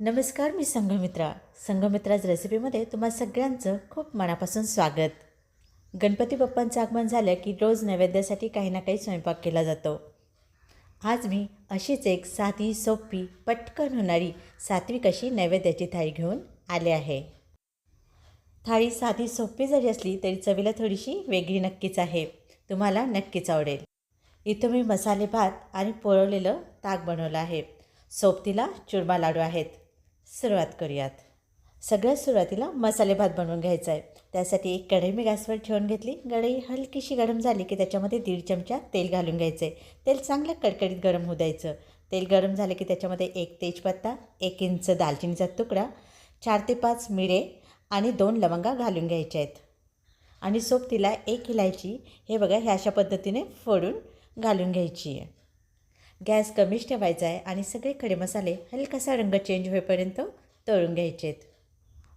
नमस्कार मी संघमित्रा. संघमित्राज रेसिपीमध्ये तुम्हा सगळ्यांचं खूप मनापासून स्वागत. गणपती बाप्पांचं आगमन झालं की रोज नैवेद्यासाठी काही ना काही स्वयंपाक केला जातो. आज मी अशीच एक साधी सोपी पटकन होणारी सात्विक अशी नैवेद्याची थाळी घेऊन आले आहे. थाळी साधी सोपी जरी असली तरी चवीला थोडीशी वेगळी नक्कीच आहे. तुम्हाला नक्कीच आवडेल. इथं मी मसाले भात आणि पोळवलेलं ताक बनवलं आहे. सोबतीला चुरमा लाडू आहेत. सुरुवात करूयात. सगळ्यात सुरुवातीला मसाले भात बनवून घ्यायचा आहे त्यासाठी एक कढई मी गॅसवर ठेवून घेतली. कढई हलकीशी गरम झाली की त्याच्यामध्ये दीड चमचा तेल घालून घ्यायचं आहे तेल चांगलं कडकडीत गरम होऊ द्यायचं. तेल गरम झालं की त्याच्यामध्ये एक तेजपत्ता एक इंच दालचिनीचा तुकडा चार ते पाच मिरे आणि दोन लवंगा घालून घ्यायच्या आहेत. आणि सोबतीला एक इलायची हे बघा ह्या अशा पद्धतीने फोडून घालून घ्यायची आहे. गॅस कमीच ठेवायचा आहे आणि सगळे खडे मसाले हलकासा रंग चेंज होईपर्यंत तळून घ्यायचे आहेत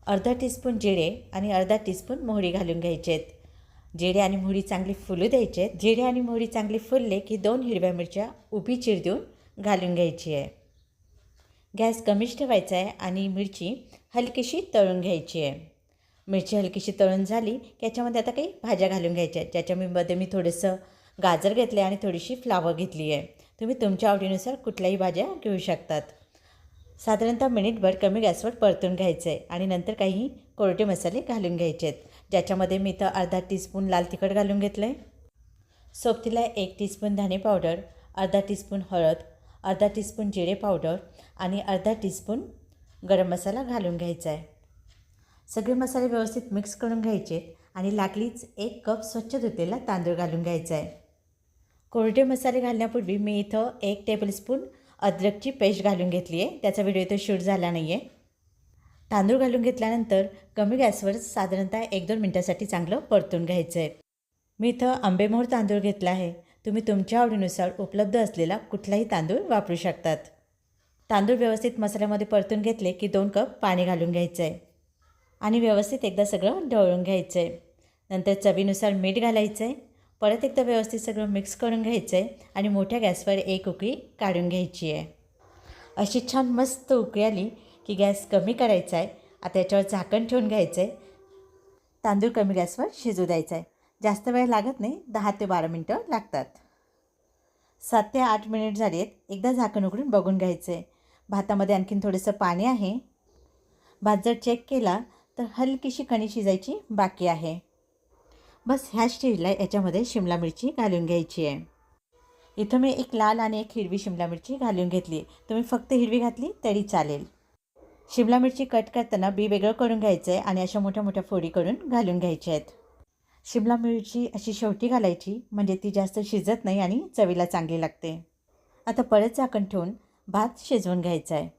अर्धा टीस्पून जिरे आणि अर्धा टीस्पून मोहरी घालून घ्यायचे आहेत जिरे आणि मोहरी चांगली फुलू द्यायचे आहेत जिरे आणि मोहरी चांगली फुलले की दोन हिरव्या मिरच्या उभी चिर देऊन घालून घ्यायची आहे. गॅस कमीच ठेवायचा आहे आणि मिरची हलकीशी तळून घ्यायची आहे. मिरची हलकीशी तळून झाली की याच्यामध्ये आता काही भाज्या घालून घ्यायच्या आहेत. ज्याच्यामध्ये मी थोडंसं गाजर घेतलं आहे आणि थोडीशी फ्लावर घेतली आहे. तुम्ही तुमच्या आवडीनुसार कुठल्याही भाज्या घेऊ शकतात. साधारणतः मिनिटभर कमी गॅसवर परतून घ्यायचं आहे आणि नंतर काही कोरडे मसाले घालून घ्यायचे आहेत ज्याच्यामध्ये मी तर अर्धा टीस्पून लाल तिखट घालून घेतलं आहे सोबतीला एक टीस्पून धणे पावडर अर्धा टीस्पून हळद अर्धा टीस्पून जिरे पावडर आणि अर्धा टीस्पून गरम मसाला घालून घ्यायचा आहे सगळे मसाले व्यवस्थित मिक्स करून घ्यायचे आणि लागलीच एक कप स्वच्छ धुतलेला तांदूळ घालून घ्यायचा आहे कोरडे मसाले घालण्यापूर्वी मी इथं एक टेबलस्पून अद्रकची पेस्ट घालून घेतली आहे. त्याचा व्हिडिओ इथं शूट झाला नाही आहे तांदूळ घालून घेतल्यानंतर कमी गॅसवर साधारणतः एक दोन मिनटासाठी चांगलं परतून घ्यायचं आहे मी इथं आंबेमोहर तांदूळ घेतला आहे. तुम्ही तुमच्या आवडीनुसार उपलब्ध असलेला कुठलाही तांदूळ वापरू शकतात. तांदूळ व्यवस्थित मसाल्यामध्ये परतून घेतले की दोन कप पाणी घालून घ्यायचं आहे आणि व्यवस्थित एकदा सगळं ढवळून घ्यायचं आहे नंतर चवीनुसार मीठ घालायचं आहे परत एकदा व्यवस्थित सगळं मिक्स करून घ्यायचं आहे आणि मोठ्या गॅसवर एक उकळी काढून घ्यायची आहे. अशी छान मस्त उकळी आली की गॅस कमी करायचा आहे आता याच्यावर झाकण ठेवून घ्यायचं आहे तांदूळ कमी गॅसवर शिजू द्यायचा आहे जास्त वेळ लागत नाही दहा ते बारा मिनटं लागतात. सात ते आठ मिनिट झाली आहेत एकदा झाकण उघडून बघून घ्यायचं आहे भातामध्ये आणखीन थोडंसं पाणी आहे. भात जर चेक केला तर हलकीशी कणी शिजायची बाकी आहे. बस ह्या स्टेजला याच्यामध्ये शिमला मिरची घालून घ्यायची आहे. इथं मी एक लाल आणि एक हिरवी शिमला मिरची घालून घेतली. तुम्ही फक्त हिरवी घातली तरी चालेल. शिमला मिरची कट करताना बी वेगळं करून घ्यायचं आहे आणि अशा मोठ्या मोठ्या फोडी करून घालून घ्यायच्या आहेत. शिमला मिरची अशी शेवटी घालायची म्हणजे ती जास्त शिजत नाही आणि चवीला चांगली लागते. आता परत झाकण ठेवून भात शिजवून घ्यायचा आहे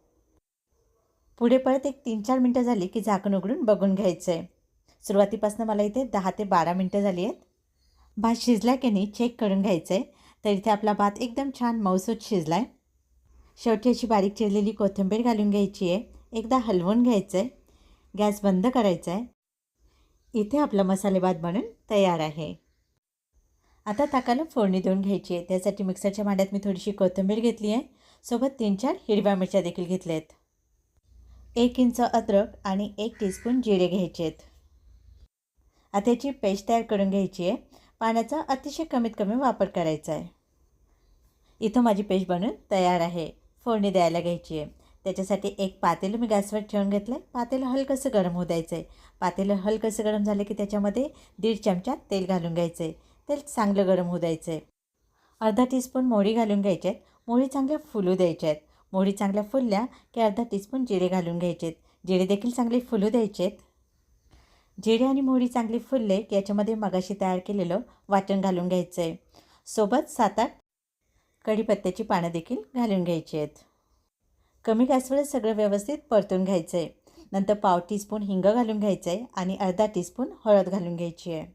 पुढे परत एक तीन चार मिनटं झाली की झाकण उघडून बघून घ्यायचं आहे सुरुवातीपासून मला इथे दहा ते बारा मिनटं झाली आहेत. भात शिजला की नाही चेक करून घ्यायचं आहे तर इथे आपला भात एकदम छान मऊसूत शिजला आहे शेवटी अशी बारीक चिरलेली कोथिंबीर घालून घ्यायची आहे. एकदा हलवून घ्यायचं आहे गॅस बंद करायचा आहे इथे आपला मसाले भात बनून तयार आहे. आता ताकाला फोडणी देऊन घ्यायची आहे. त्यासाठी मिक्सरच्या भांड्यात मी थोडीशी कोथिंबीर घेतली आहे. सोबत तीन चार हिरव्या मिरच्या देखील घेतल्या आहेत एक इंच अद्रक आणि एक टीस्पून जिरे घ्यायचे आहेत आता याची पेस्ट तयार करून घ्यायची आहे. पाण्याचा अतिशय कमीत कमी वापर करायचा आहे. इथं माझी पेस्ट बनून तयार आहे. फोडणी द्यायला घ्यायची आहे. त्याच्यासाठी एक पातेलं मी गॅसवर ठेवून घेतलं आहे पातेलं हलकंसं गरम होऊ द्यायचं आहे पातेलं हलकंसं गरम झालं की त्याच्यामध्ये दीड चमचा तेल घालून घ्यायचं आहे तेल चांगलं गरम होऊ द्यायचं आहे अर्धा टीस्पून मोहरी घालून घ्यायचे आहेत मोहरी चांगल्या फुलू द्यायच्या आहेत मोहरी चांगल्या फुलल्या की अर्धा टीस्पून जिरे घालून घ्यायचे आहेत जिरे देखील चांगले फुलू द्यायचे आहेत जिरे आणि मोहरी चांगली फुलले की याच्यामध्ये मगाशी तयार केलेलं वाटण घालून घ्यायचं आहे सोबत सात आठ कढीपत्त्याची पानं देखील घालून घ्यायची आहेत. कमी गॅसवर सगळं व्यवस्थित परतून घ्यायचं आहे नंतर पाव टीस्पून हिंग घालून घ्यायचं आहे आणि अर्धा टीस्पून हळद घालून घ्यायची आहे.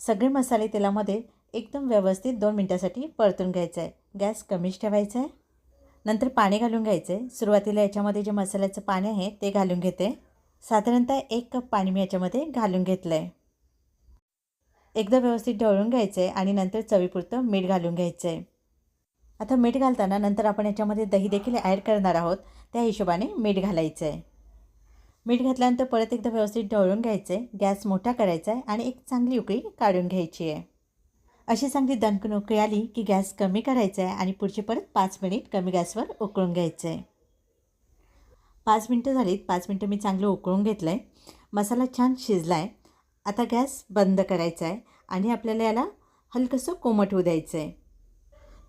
सगळे मसाले तेलामध्ये एकदम व्यवस्थित दोन मिनटासाठी परतून घ्यायचं आहे गॅस कमीच ठेवायचा आहे नंतर पाणी घालून घ्यायचं आहे सुरुवातीला याच्यामध्ये जे मसाल्याचं पाणी आहे ते घालून घेते. साधारणतः एक कप पाणी मी याच्यामध्ये घालून घेतलं आहे एकदा व्यवस्थित ढवळून घ्यायचं आहे आणि नंतर चवीपुरतं मीठ घालून घ्यायचं आहे आता मीठ घालताना नंतर आपण याच्यामध्ये दही देखील ॲड करणार आहोत. त्या हिशोबाने मीठ घालायचं आहे मीठ घातल्यानंतर परत एकदा व्यवस्थित ढवळून घ्यायचं आहे गॅस मोठा करायचा आहे आणि एक चांगली उकळी काढून घ्यायची आहे अशी चांगली दणकण उकळी आली की गॅस कमी करायचा आहे आणि पुढचे परत पाच मिनिट कमी गॅसवर उकळून घ्यायचं आहे पाच मिनटं झालीत. पाच मिनटं मी चांगलं उकळून घेतलं आहे मसाला छान शिजला आहे आता गॅस बंद करायचा आहे आणि आपल्याला याला हलकंसं कोमट होऊ द्यायचं आहे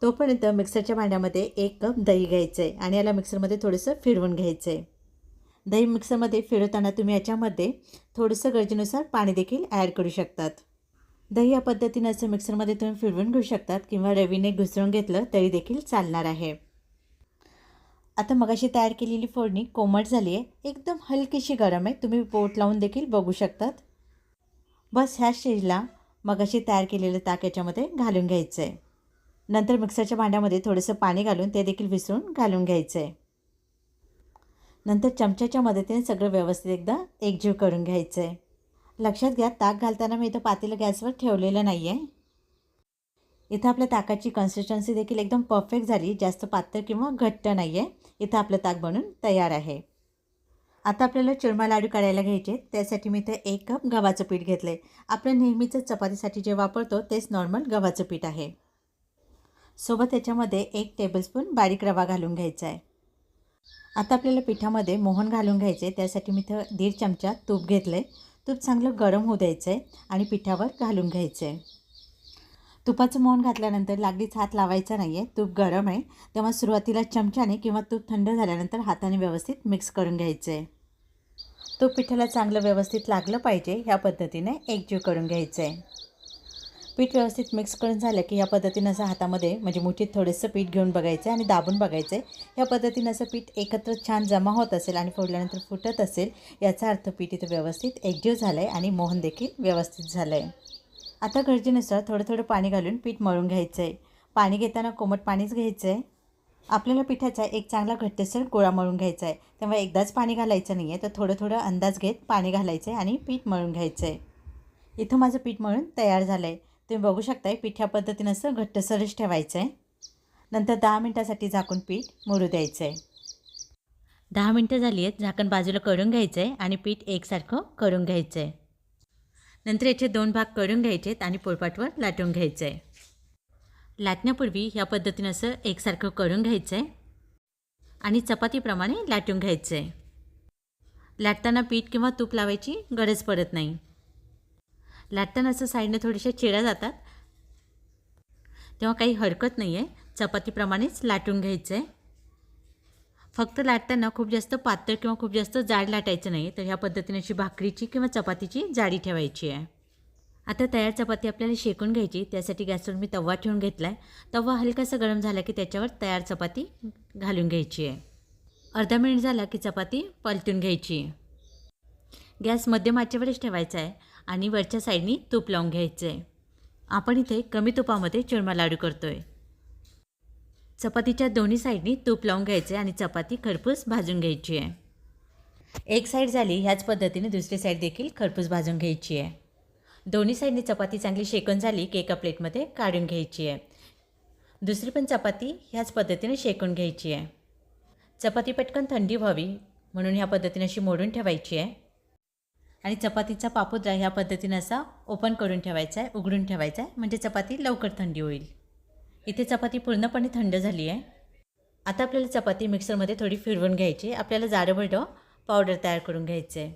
तोपर्यंत मिक्सरच्या भांड्यामध्ये एक कप दही घ्यायचं आहे आणि याला मिक्सरमध्ये थोडंसं फिरवून घ्यायचं आहे दही मिक्सरमध्ये फिरवताना तुम्ही याच्यामध्ये थोडंसं गरजेनुसार पाणी देखील ॲड करू शकतात. दही या पद्धतीनं असं मिक्सरमध्ये तुम्ही फिरवून घेऊ शकतात किंवा रवीने घुसळून घेतलं तरी देखील चालणार आहे. आता मगाशी तयार केलेली फोडणी कोमट झाली आहे एकदम हलकीशी गरम आहे. तुम्ही पोट लावून देखील बघू शकतात. बस ह्या स्टेजला मगाशी तयार केलेलं ताक याच्यामध्ये घालून घ्यायचं आहे नंतर मिक्सरच्या भांड्यामध्ये थोडंसं पाणी घालून ते देखील विसरून घालून घ्यायचं आहे नंतर चमच्याच्या मदतीने सगळं व्यवस्थित एकदा एकजीव करून घ्यायचं आहे लक्षात घ्या ताक घालताना मी इथं पातेलं गॅसवर ठेवलेलं नाही आहे इथं आपल्या ताकाची कन्सिस्टन्सी देखील एकदम परफेक्ट झाली. जास्त पातळ किंवा घट्ट नाही आहे इथं आपलं ताक बनून तयार आहे. आता आपल्याला चुरमा लाडू काढायला घ्यायचे. त्यासाठी मी इथं एक कप गव्हाचं पीठ घेतलं आहे आपण नेहमीचं चपातीसाठी जे वापरतो तेच नॉर्मल गव्हाचं पीठ आहे. सोबत त्याच्यामध्ये एक टेबलस्पून बारीक रवा घालून घ्यायचा आहे आता आपल्याला पिठामध्ये मोहन घालून घ्यायचे. त्यासाठी मी इथं दीड चमचा तूप घेतलं आहे तूप चांगलं गरम होऊ द्यायचं आहे आणि पिठावर घालून घ्यायचं आहे तुपाचं मोहन घातल्यानंतर लागलीच हात लावायचा नाही आहे तूप गरम आहे. तेव्हा सुरुवातीला चमच्याने किंवा तूप थंड झाल्यानंतर हाताने व्यवस्थित मिक्स करून घ्यायचं. आहे तूप पिठाला चांगलं व्यवस्थित लागलं पाहिजे ह्या पद्धतीने एकजीव करून घ्यायचं. आहे पीठ व्यवस्थित मिक्स करून झालं की ह्या पद्धतीनं असं हातामध्ये म्हणजे मुठीत थोडंसं पीठ घेऊन बघायचं आहे आणि दाबून बघायचं. आहे ह्या पद्धतीनं असं पीठ एकत्र छान जमा होत असेल आणि फोडल्यानंतर फुटत असेल याचा अर्थ पीठ इथं व्यवस्थित एकजीव झालं आहे आणि मोहन देखील व्यवस्थित झालं आहे आता गरजेनुसार थोडं थोडं पाणी घालून पीठ मळून घ्यायचं आहे पाणी घेताना कोमट पाणीच घ्यायचं आहे आपल्याला पिठाचा एक चांगला घट्टसर गोळा मळून घ्यायचा आहे तेव्हा एकदाच पाणी घालायचं नाही आहे तर थोडं थोडं अंदाज घेत पाणी घालायचं आहे आणि पीठ मळून घ्यायचं आहे इथं माझं पीठ मळून तयार झालं आहे तुम्ही बघू शकताय पीठ ह्या पद्धतीनं असं घट्टसरच ठेवायचं आहे नंतर दहा मिनटासाठी झाकून पीठ मुरू द्यायचं आहे दहा मिनटं झाली आहेत झाकण बाजूला करून घ्यायचं आहे आणि पीठ एकसारखं करून घ्यायचं आहे नंतर याचे दोन भाग करून घ्यायचे आहेत आणि पोळपाटवर लाटून घ्यायचं आहे लाटण्यापूर्वी ह्या पद्धतीनं असं एकसारखं करून घ्यायचं आहे आणि चपातीप्रमाणे लाटून घ्यायचं आहे लाटताना पीठ किंवा तूप लावायची गरज पडत नाही. लाटताना असं साईडनं थोड्याशा चिळ्या जातात. तेव्हा काही हरकत नाही आहे चपातीप्रमाणेच लाटून घ्यायचं आहे फक्त लाटताना खूप जास्त पातळ किंवा खूप जास्त जाड लाटायचं नाही. तर ह्या पद्धतीने अशी भाकरीची किंवा चपातीची जाडी ठेवायची आहे. आता तयार चपाती आपल्याला शेकून घ्यायची. त्यासाठी गॅसवर मी तवा ठेवून घेतला आहे तवा हलकासा गरम झाला की त्याच्यावर तयार चपाती घालून घ्यायची आहे. अर्धा मिनिट झाला की चपाती पलटून घ्यायची. गॅस मध्यम आचेवरच ठेवायचा आहे आणि वरच्या साईडनी तूप लावून घ्यायचं आहे. आपण इथे कमी तुपामध्ये चुरमा लाडू करतो आहे चपातीच्या दोन्ही साईडनी तूप लावून घ्यायचे आणि चपाती खरपूस भाजून घ्यायची आहे. एक साईड झाली ह्याच पद्धतीने दुसरी साईड देखील खरपूस भाजून घ्यायची आहे. दोन्ही साईडनी चपाती चांगली शेकून झाली की एका प्लेटमध्ये काढून घ्यायची आहे. दुसरी पण चपाती ह्याच पद्धतीने शेकून घ्यायची आहे. चपाती पटकन थंडी व्हावी म्हणून ह्या पद्धतीने अशी मोडून ठेवायची आहे. आणि चपातीचा पापुद्रा ह्या पद्धतीनं असा ओपन करून ठेवायचा आहे उघडून ठेवायचा आहे म्हणजे चपाती लवकर थंडी होईल. इथे चपाती पूर्णपणे थंड झाली आहे. आता आपल्याला चपाती मिक्सरमध्ये थोडी फिरवून घ्यायची आपल्याला जाडं पावडर तयार करून घ्यायचं आहे.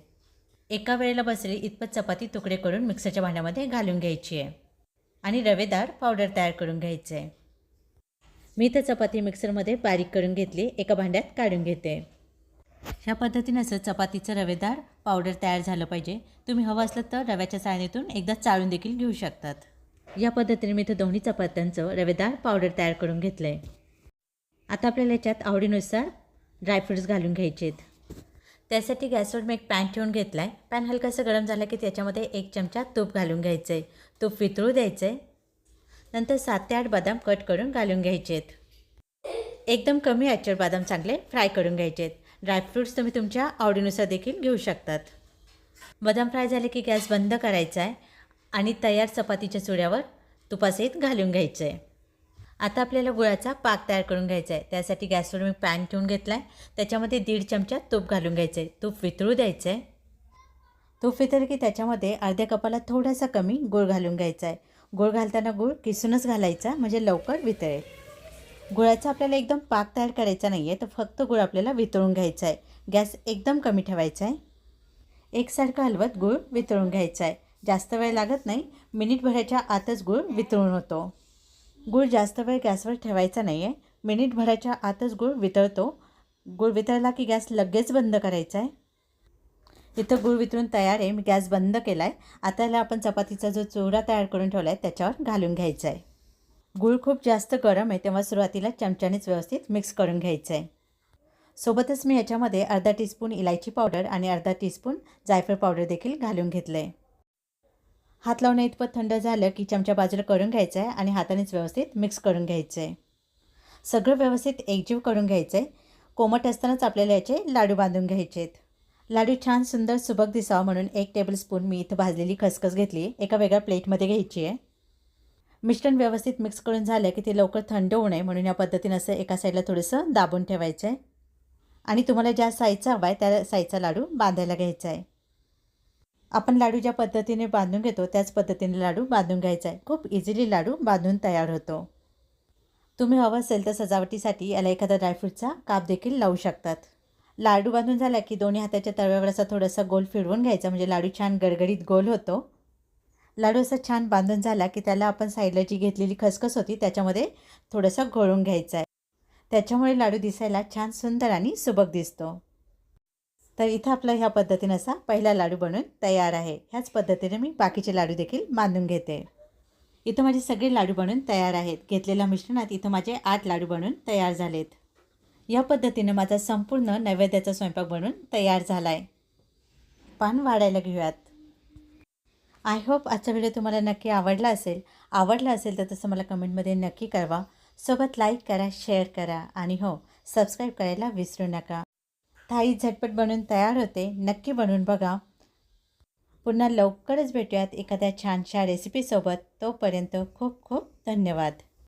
एका वेळेला बसली इतपत चपाती तुकडे करून मिक्सरच्या भांड्यामध्ये घालून घ्यायची आहे. आणि रवेदार पावडर तयार करून घ्यायचं आहे. मी तर चपाती मिक्सरमध्ये बारीक करून घेतली एका भांड्यात काढून घेते. ह्या पद्धतीनं असं चपातीचं रवेदार पावडर तयार झालं पाहिजे. तुम्ही हवं असलं तर रव्याच्या चाळणीतून एकदा चाळून देखील घेऊ शकतात. या पद्धतीने मी इथं दोन्ही चपात्यांचं रवेदार पावडर तयार करून घेतलं आहे आता आपल्याला याच्यात आवडीनुसार ड्रायफ्रूट्स घालून घ्यायचे आहेत त्यासाठी गॅसवर मी एक पॅन ठेवून घेतला आहे पॅन हलकासं गरम झालं की त्याच्यामध्ये एक चमचा तूप घालून घ्यायचं आहे तूप वितळू द्यायचं आहे नंतर सात ते आठ बदाम कट करून घालून घ्यायचे आहेत एकदम कमी आचर बदाम चांगले फ्राय करून घ्यायचे आहेत ड्रायफ्रूट्स तुम्ही तुमच्या आवडीनुसार देखील घेऊ शकतात. बदाम फ्राय झाले की गॅस बंद करायचा आहे आणि तयार चपातीच्या चुड्यावर तुपासहित घालून घ्यायचं. आहे आता आपल्याला गुळाचा पाक तयार करून घ्यायचा आहे. त्यासाठी गॅसवर मी पॅन ठेवून घेतला आहे त्याच्यामध्ये दीड चमचा तूप घालून घ्यायचं. आहे तूप वितळू द्यायचं. आहे तूप वितळलं की त्याच्यामध्ये अर्ध्या कपाला थोडासा कमी गूळ घालून घ्यायचा आहे. गूळ घालताना गूळ किसूनच घालायचा म्हणजे लवकर वितळेल. गुळाचा आपल्याला एकदम पाक तयार करायचा नाही आहे तर फक्त गुळ आपल्याला वितळून घ्यायचा आहे. गॅस एकदम कमी ठेवायचा आहे. एकसारखं हलवत गूळ वितळून घ्यायचा आहे. जास्त वेळ लागत नाही. मिनिटभराच्या आतच गूळ वितळून होतो. गूळ जास्त वेळ गॅसवर ठेवायचा नाही आहे मिनिटभराच्या आतच गूळ वितळतो. गूळ वितळला की गॅस लगेच बंद करायचा आहे. इथं गूळ वितळून तयार आहे. मी गॅस बंद केला आहे आता याला आपण चपातीचा जो चुरा तयार करून ठेवला आहे त्याच्यावर घालून घ्यायचा आहे. गूळ खूप जास्त गरम आहे तेव्हा सुरुवातीला चमच्यानेच व्यवस्थित मिक्स करून घ्यायचं आहे. सोबतच मी याच्यामध्ये अर्धा टीस्पून इलायची पावडर आणि अर्धा टीस्पून जायफळ पावडर देखील घालून घेतलं आहे हात लावणं इतपत थंड झालं की चमचा बाजूला करून घ्यायचं आहे आणि हातानेच व्यवस्थित मिक्स करून घ्यायचं आहे सगळं व्यवस्थित एकजीव करून घ्यायचं आहे कोमट असतानाच आपल्याला याचे लाडू बांधून घ्यायचे आहेत लाडू छान सुंदर सुबक दिसावं म्हणून एक टेबलस्पून मी इथं भाजलेली खसखस घेतली. एका वेगळ्या प्लेटमध्ये घ्यायची आहे मिश्रण व्यवस्थित मिक्स करून झालं की ते लवकर थंड होऊ नये म्हणून या पद्धतीनं असं एका साईडला थोडंसं दाबून ठेवायचं आहे आणि तुम्हाला ज्या साईजचा हवा आहे त्या साईजचा लाडू बांधायला घ्यायचा आहे आपण लाडू ज्या पद्धतीने बांधून घेतो त्याच पद्धतीने लाडू बांधून घ्यायचा आहे. खूप इझिली लाडू बांधून तयार होतो. तुम्ही हवं असेल तर सजावटीसाठी याला एखादा ड्रायफ्रूटचा काप देखील लावू शकतात. लाडू बांधून झाला की दोन्ही हाताच्या तव्यावर असा थोडासा गोल फिरवून घ्यायचा म्हणजे लाडू छान गडगडीत गोल होतो. लाडू असा छान बांधून झाला की त्याला आपण साईडला जी घेतलेली खसखस होती त्याच्यामध्ये थोडंसं घोळून घ्यायचं आहे. त्याच्यामुळे लाडू दिसायला छान सुंदर आणि सुबक दिसतो. तर इथं आपला ह्या पद्धतीनं असा पहिला लाडू बनवून तयार आहे. ह्याच पद्धतीने मी बाकीचे लाडू देखील बांधून घेते. इथं माझे सगळे लाडू बनवून तयार आहेत. घेतलेल्या मिश्रणात इथं माझे आठ लाडू बनून तयार झालेत. या पद्धतीनं माझा संपूर्ण नैवेद्याचा स्वयंपाक बनून तयार झाला आहे पान वाढायला घेऊयात. आय होप आजचा व्हिडिओ तुम्हाला नक्की आवडला असेल. आवडला असेल तर तसं मला कमेंटमध्ये नक्की कळवा. सोबत लाईक करा शेअर करा आणि हो सबस्क्राईब करायला विसरू नका. थाळी झटपट बनवून तयार होते. नक्की बनवून बघा. पुन्हा लवकरच भेटूयात एखाद्या छानशा रेसिपीसोबत तोपर्यंत खूप खूप धन्यवाद.